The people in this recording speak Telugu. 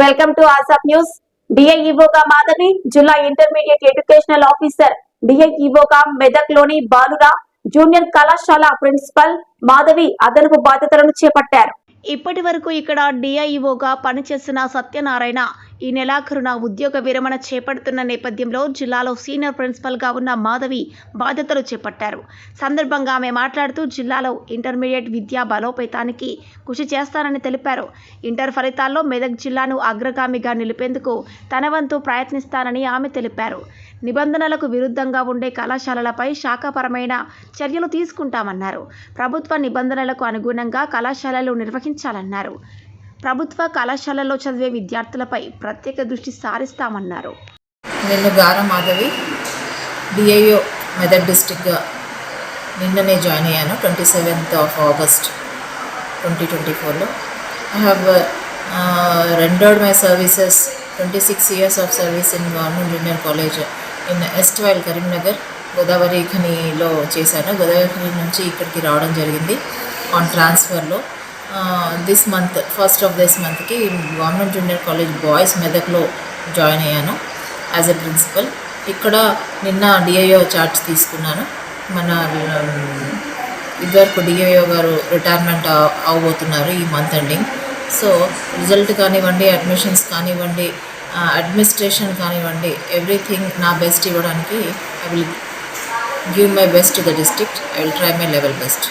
Welcome to ASAP news. డిఐఈఓగా Madhavi జిల్లా ఇంటర్మీడియట్ ఎడ్యుకేషనల్ ఆఫీసర్. డిఐఈఓగా మెదక్లోని బాలుర జూనియర్ కళాశాల ప్రిన్సిపల్ మాధవి అదనపు బాధ్యతలను చేపట్టారు. ఇప్పటి వరకు ఇక్కడ డిఐఈఓగా పనిచేసిన సత్యనారాయణ ఈ నెలాఖరున ఉద్యోగ విరమణ చేపడుతున్న నేపథ్యంలో జిల్లాలో సీనియర్ ప్రిన్సిపల్గా ఉన్న మాధవి బాధ్యతలు చేపట్టారు. సందర్భంగా ఆమె మాట్లాడుతూ జిల్లాలో ఇంటర్మీడియట్ విద్యా బలోపేతానికి కృషి చేస్తానని తెలిపారు. ఇంటర్ ఫలితాల్లో మెదక్ జిల్లాను అగ్రగామిగా నిలిపేందుకు తన వంతు ప్రయత్నిస్తానని ఆమె తెలిపారు. నిబంధనలకు విరుద్ధంగా ఉండే కళాశాలలపై శాఖాపరమైన చర్యలు తీసుకుంటామన్నారు. ప్రభుత్వ నిబంధనలకు అనుగుణంగా కళాశాలలు నిర్వహించాలన్నారు. ప్రభుత్వ కళాశాలలో చదివే విద్యార్థులపై ప్రత్యేక దృష్టి సారిస్తామన్నారు. నేను గార మాధవి డిఐఓ మెదక్ డిస్టిక్గా నిన్ననే జాయిన్ అయ్యాను twenty seventh of August twenty twenty ఫోర్లో. I have rendered my services twenty six years of service in government junior college in erstwhile Karimnagar Godavari ఖనిలో చేశాను. గోదావరి ఖని నుంచి ఇక్కడికి రావడం జరిగింది on ట్రాన్స్ఫర్లో this month first of this మంత్కి గవర్నమెంట్ జూనియర్ కాలేజ్ బాయ్స్ మెదక్లో జాయిన్ అయ్యాను యాజ్ ఎ ప్రిన్సిపల్ ఇక్కడ నిన్న డిఐఓ చార్జ్ తీసుకున్నాను. మన ఉమ్, ఇదివరకు డిఐఓ గారు రిటైర్మెంట్ అవబోతున్నారు ఈ మంత్ ఎండింగ్ సో రిజల్ట్ కానివ్వండి అడ్మిషన్స్ కానివ్వండి అడ్మినిస్ట్రేషన్ కానివ్వండి ఎవ్రీథింగ్ నా బెస్ట్ ఇవ్వడానికి I will give my best to the district I will try my level best